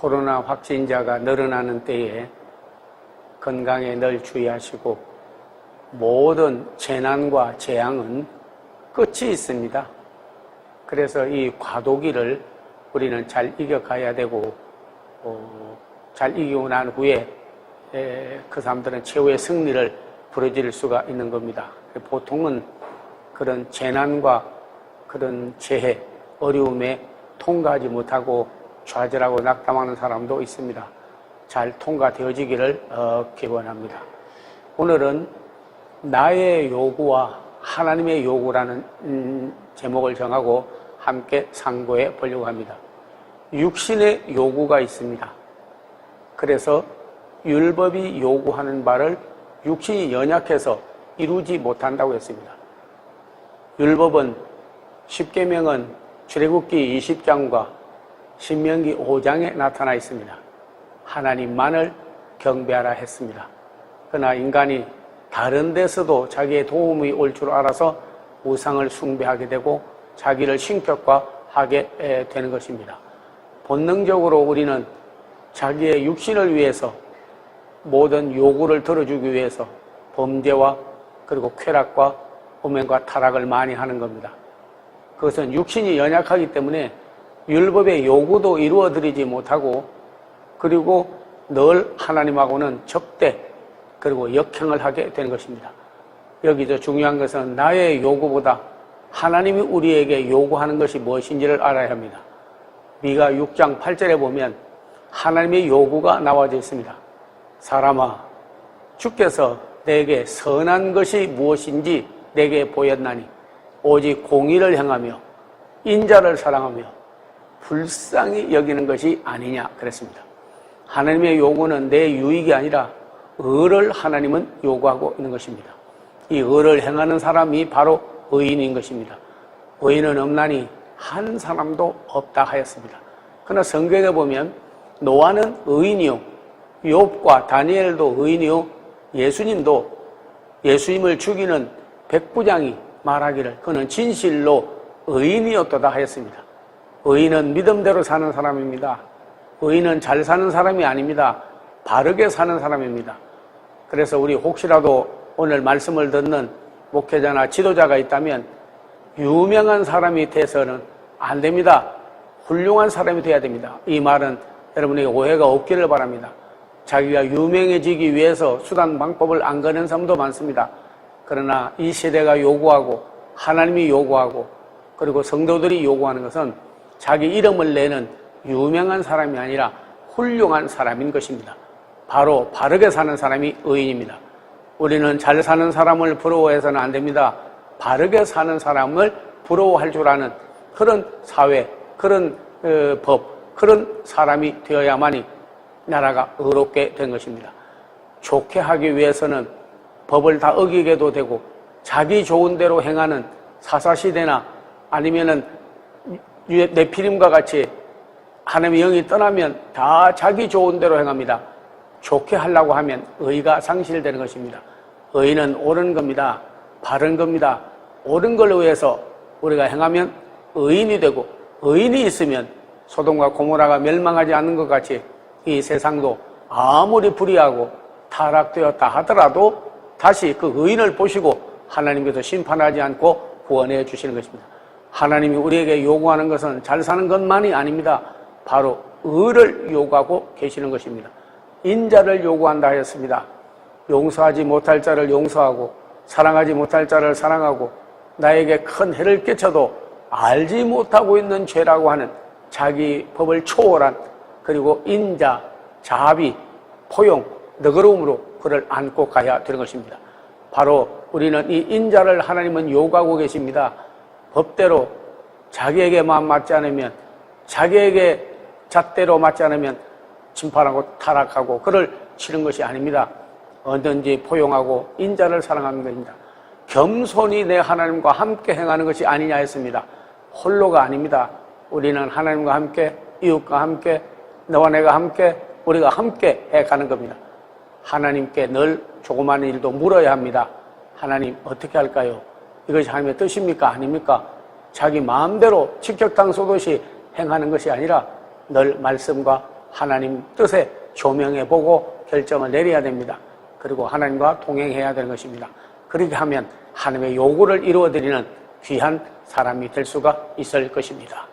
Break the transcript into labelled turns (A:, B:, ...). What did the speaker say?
A: 코로나 확진자가 늘어나는 때에 건강에 늘 주의하시고 모든 재난과 재앙은 끝이 있습니다. 그래서 이 과도기를 우리는 잘 이겨가야 되고 어, 잘 이기고 난 후에 에, 그 사람들은 최후의 승리를 부러질 수가 있는 겁니다. 보통은 그런 재난과 그런 재해, 어려움에 통과하지 못하고 좌절하고 낙담하는 사람도 있습니다. 잘 통과되어지기를 어, 기원합니다. 오늘은 나의 요구와 하나님의 요구라는 음, 제목을 정하고 함께 상고해 보려고 합니다. 육신의 요구가 있습니다. 그래서 율법이 요구하는 바를 육신이 연약해서 이루지 못한다고 했습니다. 율법은 십계명은 출애굽기 20장과 신명기 5장에 나타나 있습니다. 하나님만을 경배하라 했습니다. 그러나 인간이 다른 데서도 자기의 도움이 올 줄 알아서 우상을 숭배하게 되고 자기를 신격화하게 되는 것입니다. 본능적으로 우리는 자기의 육신을 위해서 모든 요구를 들어주기 위해서 범죄와 그리고 쾌락과 음행과 타락을 많이 하는 겁니다. 그것은 육신이 연약하기 때문에 율법의 요구도 이루어드리지 못하고 그리고 늘 하나님하고는 적대 그리고 역행을 하게 되는 것입니다. 여기서 중요한 것은 나의 요구보다 하나님이 우리에게 요구하는 것이 무엇인지를 알아야 합니다. 미가 6장 8절에 보면 하나님의 요구가 나와져 있습니다. 사람아, 주께서 내게 선한 것이 무엇인지 내게 보였나니 오직 공의를 행하며 인자를 사랑하며 불쌍히 여기는 것이 아니냐 그랬습니다. 하나님의 요구는 내 유익이 아니라 의를 하나님은 요구하고 있는 것입니다. 이 의를 행하는 사람이 바로 의인인 것입니다. 의인은 없나니 한 사람도 없다 하였습니다. 그러나 성경에 보면 노아는 의인이요 욥과 다니엘도 의인이요 예수님도 예수님을 죽이는 백부장이 말하기를 그는 진실로 의인이었도다 하였습니다. 의인은 믿음대로 사는 사람입니다. 의인은 잘 사는 사람이 아닙니다. 바르게 사는 사람입니다. 그래서 우리 혹시라도 오늘 말씀을 듣는 목회자나 지도자가 있다면 유명한 사람이 돼서는 안 됩니다. 훌륭한 사람이 돼야 됩니다. 이 말은 여러분에게 오해가 없기를 바랍니다. 자기가 유명해지기 위해서 수단 방법을 안 거는 사람도 많습니다. 그러나 이 시대가 요구하고 하나님이 요구하고 그리고 성도들이 요구하는 것은 자기 이름을 내는 유명한 사람이 아니라 훌륭한 사람인 것입니다. 바로 바르게 사는 사람이 의인입니다. 우리는 잘 사는 사람을 부러워해서는 안 됩니다. 바르게 사는 사람을 부러워할 줄 아는 그런 사회, 그런 어, 법, 그런 사람이 되어야만이 나라가 의롭게 된 것입니다. 좋게 하기 위해서는 법을 다 어기게도 되고 자기 좋은 대로 행하는 사사시대나 아니면은 네피림과 같이 하나님의 영이 떠나면 다 자기 좋은 대로 행합니다. 좋게 하려고 하면 의가 상실되는 것입니다. 의는 옳은 겁니다. 바른 겁니다. 옳은 걸 위해서 우리가 행하면 의인이 되고 의인이 있으면 소돔과 고모라가 멸망하지 않는 것 같이 이 세상도 아무리 불의하고 타락되었다 하더라도 다시 그 의인을 보시고 하나님께서 심판하지 않고 구원해 주시는 것입니다. 하나님이 우리에게 요구하는 것은 잘 사는 것만이 아닙니다. 바로 의를 요구하고 계시는 것입니다. 인자를 요구한다 하였습니다. 용서하지 못할 자를 용서하고 사랑하지 못할 자를 사랑하고 나에게 큰 해를 끼쳐도 알지 못하고 있는 죄라고 하는 자기 법을 초월한 그리고 인자, 자비, 포용, 너그러움으로 그를 안고 가야 되는 것입니다. 바로 우리는 이 인자를 하나님은 요구하고 계십니다. 법대로 자기에게 마음 맞지 않으면 자기에게 잣대로 맞지 않으면 심판하고 타락하고 그를 치는 것이 아닙니다. 언든지 포용하고 인자를 사랑하는 것입니다. 겸손히 내 하나님과 함께 행하는 것이 아니냐 했습니다. 홀로가 아닙니다. 우리는 하나님과 함께 이웃과 함께 너와 내가 함께 우리가 함께 해가는 겁니다. 하나님께 늘 조그마한 일도 물어야 합니다. 하나님 어떻게 할까요? 이것이 하나님의 뜻입니까? 아닙니까? 자기 마음대로 직격당 쏘듯이 행하는 것이 아니라 늘 말씀과 하나님 뜻에 조명해 보고 결정을 내려야 됩니다. 그리고 하나님과 동행해야 되는 것입니다. 그렇게 하면 하나님의 요구를 이루어드리는 귀한 사람이 될 수가 있을 것입니다.